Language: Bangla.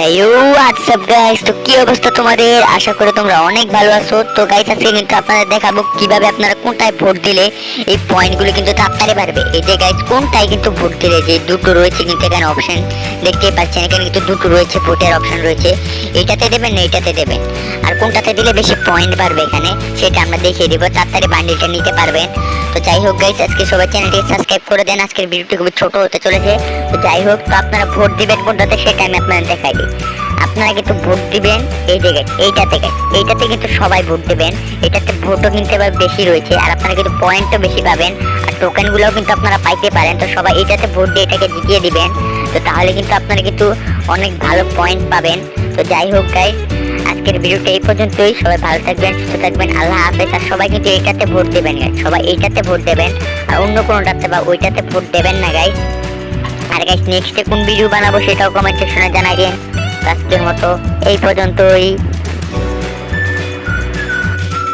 হ্যালো হোয়াটসঅ্যাপ গাইস তো কি অবস্থা তোমাদের? আশা করি তোমরা অনেক ভালো আছো। তো গাইস আজকে কিন্তু আপনাদের দেখাবো কীভাবে আপনারা কোনটায় ভোট দিলে এই পয়েন্টগুলো কিন্তু তাড়াতাড়ি বাড়বে। এই যে গাইস কোনটায় কিন্তু ভোট দিলে যে দুটো রয়েছে কিন্তু এখানে অপশন দেখতে পাচ্ছেন, এখানে কিন্তু দুটো রয়েছে ভোটের অপশন রয়েছে। এটাতে দেবেন না এটাতে দেবেন? আর কোনটাতে দিলে বেশি পয়েন্ট বাড়বে এখানে, সেটা আমরা দেখিয়ে দিব। তাড়াতাড়ি বান্ডিলটা নিতে পারবেন। তো যাই হোক গাইস আজকে সবাই চ্যানেলটি সাবস্ক্রাইব করে দেন। আজকের ভিডিওটি খুবই ছোট হতে চলেছে। তো যাই হোক, তো আপনারা ভোট দিবেন কোনটাতে, সেটা আমি আপনাদের দেখাই দিই। আপনারা কিন্তু ভোট দিবেন এই জায়গায় এইটাতে এইটাতে কিন্তু সবাই ভোট দিবেন। এটাতে ভোটও কিন্তু এবার বেশি রয়েছে। আর আপনারা কিন্তু পয়েন্টও বেশি পাবেন। আর টোকেনগুলোও কিন্তু আপনারা পাইতে পারেন। তো সবাই এটাতে ভোট দিয়ে এটাকে জিতিয়ে দিবেন। তো তাহলে কিন্তু আপনারা কিন্তু অনেক ভালো পয়েন্ট পাবেন। তো যাই হোক গাইস আজকের ভিডিওটা এই পর্যন্তই। সবাই ভালো থাকবেন, সুস্থ থাকবেন। আল্লাহ হাফেজ। আর সবাই কিন্তু এইটাতে ভোট দেবেন। সবাই এইটাতে ভোট দেবেন। আর অন্য কোনোটাতে বা ওইটাতে ভোট দেবেন না গাই আর গাইস নেক্সটে কোন ভিডিও বানাবো সেটাও কমেন্ট সেকশনে জানাই দিন। আজকের মতো এই পর্যন্তই।